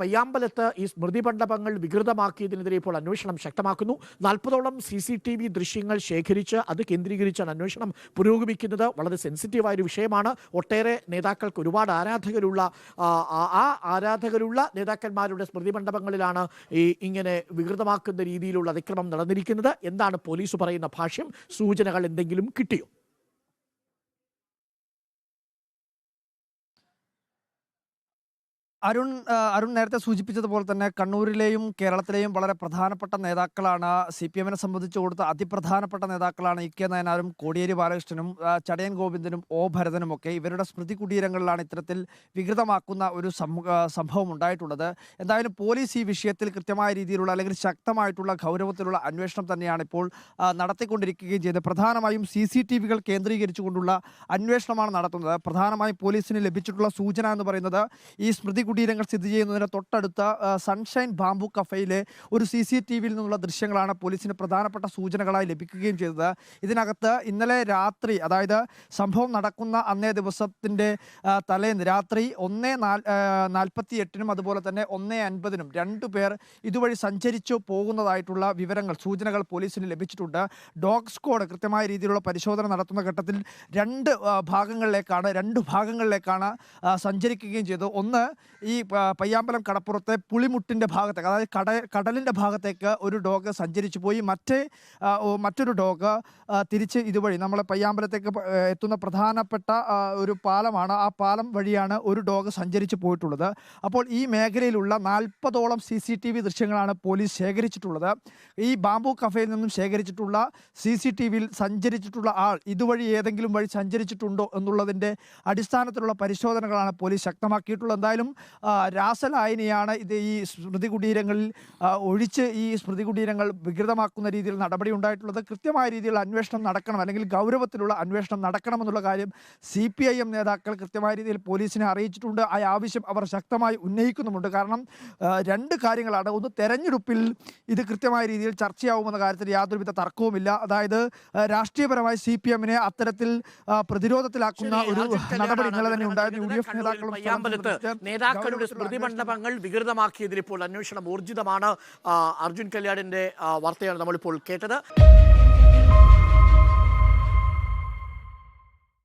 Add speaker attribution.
Speaker 1: പയ്യാമ്പലത്ത് ഈ സ്മൃതി മണ്ഡപങ്ങൾ വികൃതമാക്കിയതിനെതിരെ ഇപ്പോൾ അന്വേഷണം ശക്തമാക്കുന്നു. നാൽപ്പതോളം സി സി ടി വി ദൃശ്യങ്ങൾ ശേഖരിച്ച് അത് കേന്ദ്രീകരിച്ചാണ് അന്വേഷണം പുരോഗമിക്കുന്നത്. വളരെ സെൻസിറ്റീവായ ഒരു വിഷയമാണ്. ഒട്ടേറെ നേതാക്കൾക്ക് ഒരുപാട് ആരാധകരുള്ള ആ ആരാധകരുള്ള നേതാക്കന്മാരുടെ സ്മൃതി മണ്ഡപങ്ങളിലാണ് ഈ ഇങ്ങനെ വികൃതമാക്കുന്ന രീതിയിലുള്ള അതിക്രമം നടന്നിരിക്കുന്നത്. എന്താണ് പോലീസ് പറയുന്ന ഭാഷ്യം? സൂചനകൾ എന്തെങ്കിലും കിട്ടിയോ?
Speaker 2: അരുൺ അരുൺ നേരത്തെ സൂചിപ്പിച്ചതുപോലെ തന്നെ കണ്ണൂരിലെയും കേരളത്തിലെയും വളരെ പ്രധാനപ്പെട്ട നേതാക്കളാണ് സി പി എമ്മിനെ സംബന്ധിച്ച് കൊടുത്ത അതിപ്രധാനപ്പെട്ട നേതാക്കളാണ് ഇ കെ നയനാരും കോടിയേരി ബാലകൃഷ്ണനും ചടയൻ ഗോവിന്ദനും ഒ ഭരതനും ഒക്കെ ഇവരുടെ സ്മൃതി കുടീരങ്ങളിലാണ് ഇത്തരത്തിൽ വികൃതമാക്കുന്ന ഒരു സംഭവം ഉണ്ടായിട്ടുള്ളത്. എന്തായാലും പോലീസ് ഈ വിഷയത്തിൽ കൃത്യമായ രീതിയിലുള്ള അല്ലെങ്കിൽ ശക്തമായിട്ടുള്ള ഗൗരവത്തിലുള്ള അന്വേഷണം തന്നെയാണ് ഇപ്പോൾ നടത്തിക്കൊണ്ടിരിക്കുകയും ചെയ്തത്. പ്രധാനമായും സി സി ടി വികൾ കേന്ദ്രീകരിച്ചുകൊണ്ടുള്ള അന്വേഷണമാണ് നടത്തുന്നത്. പ്രധാനമായും പോലീസിന് ലഭിച്ചിട്ടുള്ള സൂചന എന്ന് പറയുന്നത് ഈ സ്മൃതി കുടീരങ്ങൾ സ്ഥിതി ചെയ്യുന്നതിന് തൊട്ടടുത്ത സൺഷൈൻ ബാംബു കഫയിലെ ഒരു സി സി ടി വിയിൽ നിന്നുള്ള ദൃശ്യങ്ങളാണ് പോലീസിന് പ്രധാനപ്പെട്ട സൂചനകളായി ലഭിക്കുകയും ചെയ്തത്. ഇതിനകത്ത് ഇന്നലെ രാത്രി അതായത് സംഭവം നടക്കുന്ന അന്നേ ദിവസത്തിന്റെ തലേന്ന് രാത്രി ഒന്ന് നാൽപ്പത്തി എട്ടിനും അതുപോലെ തന്നെ ഒന്ന് അൻപതിനും രണ്ടു പേർ ഇതുവഴി സഞ്ചരിച്ചു പോകുന്നതായിട്ടുള്ള വിവരങ്ങൾ സൂചനകൾ പോലീസിന് ലഭിച്ചിട്ടുണ്ട്. ഡോഗ് സ്ക്വാഡ് കൃത്യമായ രീതിയിലുള്ള പരിശോധന നടത്തുന്ന ഘട്ടത്തിൽ രണ്ട് ഭാഗങ്ങളിലേക്കാണ് രണ്ട് ഭാഗങ്ങളിലേക്കാണ് സഞ്ചരിക്കുകയും ചെയ്തത്. ഒന്ന് ഈ പയ്യാമ്പലം കടപ്പുറത്തെ പുളിമുട്ടിന്റെ ഭാഗത്തേക്ക് അതായത് കട കടലിന്റെ ഭാഗത്തേക്ക് ഒരു ഡോഗ് സഞ്ചരിച്ചു പോയി. മറ്റേ മറ്റൊരു ഡോഗ് തിരിച്ച് ഇതുവഴി നമ്മളെ പയ്യാമ്പലത്തേക്ക് എത്തുന്ന പ്രധാനപ്പെട്ട ഒരു പാലമാണ്. ആ പാലം വഴിയാണ് ഒരു ഡോഗ് സഞ്ചരിച്ചു പോയിട്ടുള്ളത്. അപ്പോൾ ഈ മേഖലയിലുള്ള നാൽപ്പതോളം സി സി ടി വി ദൃശ്യങ്ങളാണ് പോലീസ് ശേഖരിച്ചിട്ടുള്ളത്. ഈ ബാംബു കഫയിൽ നിന്നും ശേഖരിച്ചിട്ടുള്ള സി സി ടി വിയിൽ സഞ്ചരിച്ചിട്ടുള്ള ആൾ ഇതുവഴി ഏതെങ്കിലും വഴി സഞ്ചരിച്ചിട്ടുണ്ടോ എന്നുള്ളതിന്റെ അടിസ്ഥാനത്തിലുള്ള പരിശോധനകളാണ് പോലീസ് ശക്തമാക്കിയിട്ടുള്ളത്. എന്തായാലും രാസലായനിയാണ് ഇത് ഈ സ്മൃതി കുടീരങ്ങളിൽ ഒഴിച്ച് ഈ സ്മൃതി കുടീരങ്ങൾ വികൃതമാക്കുന്ന രീതിയിൽ നടപടി ഉണ്ടായിട്ടുള്ളത്. കൃത്യമായ രീതിയിൽ അന്വേഷണം നടക്കണം അല്ലെങ്കിൽ ഗൗരവത്തിലുള്ള അന്വേഷണം നടക്കണമെന്നുള്ള കാര്യം സി പി ഐ എം നേതാക്കൾ കൃത്യമായ രീതിയിൽ പോലീസിനെ അറിയിച്ചിട്ടുണ്ട്. ആ ആവശ്യം അവർ ശക്തമായി ഉന്നയിക്കുന്നുമുണ്ട്. കാരണം രണ്ട് കാര്യങ്ങളാണ്. ഒന്ന് തെരഞ്ഞെടുപ്പിൽ ഇത് കൃത്യമായ രീതിയിൽ ചർച്ചയാവുമെന്ന കാര്യത്തിൽ യാതൊരുവിധ തർക്കവുമില്ല. അതായത് രാഷ്ട്രീയപരമായി സി പി എമ്മിനെ അത്തരത്തിൽ പ്രതിരോധത്തിലാക്കുന്ന ഒരു നടപടി ഇന്നലെ തന്നെ ഉണ്ടായിരുന്നു. യു ഡി എഫ് നേതാക്കളും യുവാക്കളുടെ
Speaker 1: സ്മൃതി മണ്ഡപങ്ങൾ വികൃതമാക്കിയതിൽ ഇപ്പോൾ അന്വേഷണം ഊർജിതമാണ്. അർജുൻ കല്യാടിന്റെ വാർത്തയാണ് നമ്മളിപ്പോൾ കേട്ടത്.